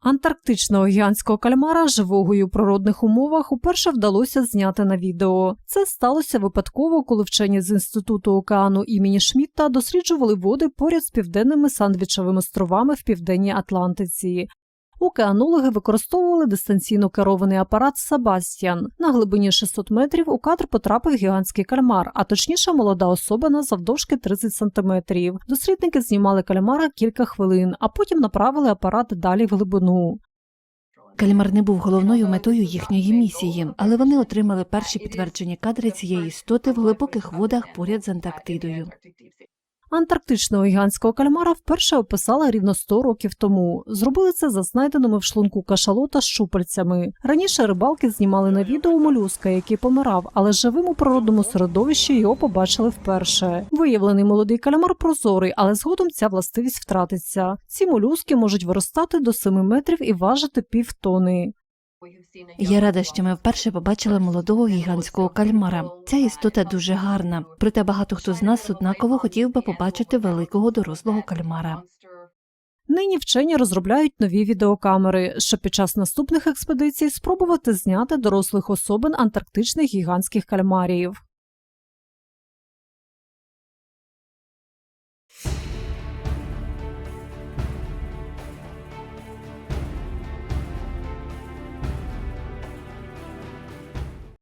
Антарктичного гігантського кальмара живого і у природних умовах уперше вдалося зняти на відео. Це сталося випадково, коли вчені з інституту океану імені Шмітта досліджували води поряд з південними сандвічевими островами в південній Атлантиці. Океанологи використовували дистанційно керований апарат Сабастіан. На глибині 600 метрів у кадр потрапив гігантський кальмар, а точніше молода особина завдовжки 30 сантиметрів. Дослідники знімали кальмара кілька хвилин, а потім направили апарат далі в глибину. Кальмар не був головною метою їхньої місії, але вони отримали перші підтверджені кадри цієї істоти в глибоких водах поряд з Антарктидою. Антарктичного гігантського кальмара вперше описали рівно 100 років тому. Зробили це за знайденими в шлунку кашалота з щупальцями. Раніше рибалки знімали на відео молюска, який помирав, але живим у природному середовищі його побачили вперше. Виявлений молодий кальмар прозорий, але згодом ця властивість втратиться. Ці молюски можуть виростати до 7 метрів і важити півтони. Я рада, що ми вперше побачили молодого гігантського кальмара. Ця істота дуже гарна, проте багато хто з нас однаково хотів би побачити великого дорослого кальмара. Нині вчені розробляють нові відеокамери, щоб під час наступних експедицій спробувати зняти дорослих особин антарктичних гігантських кальмарів.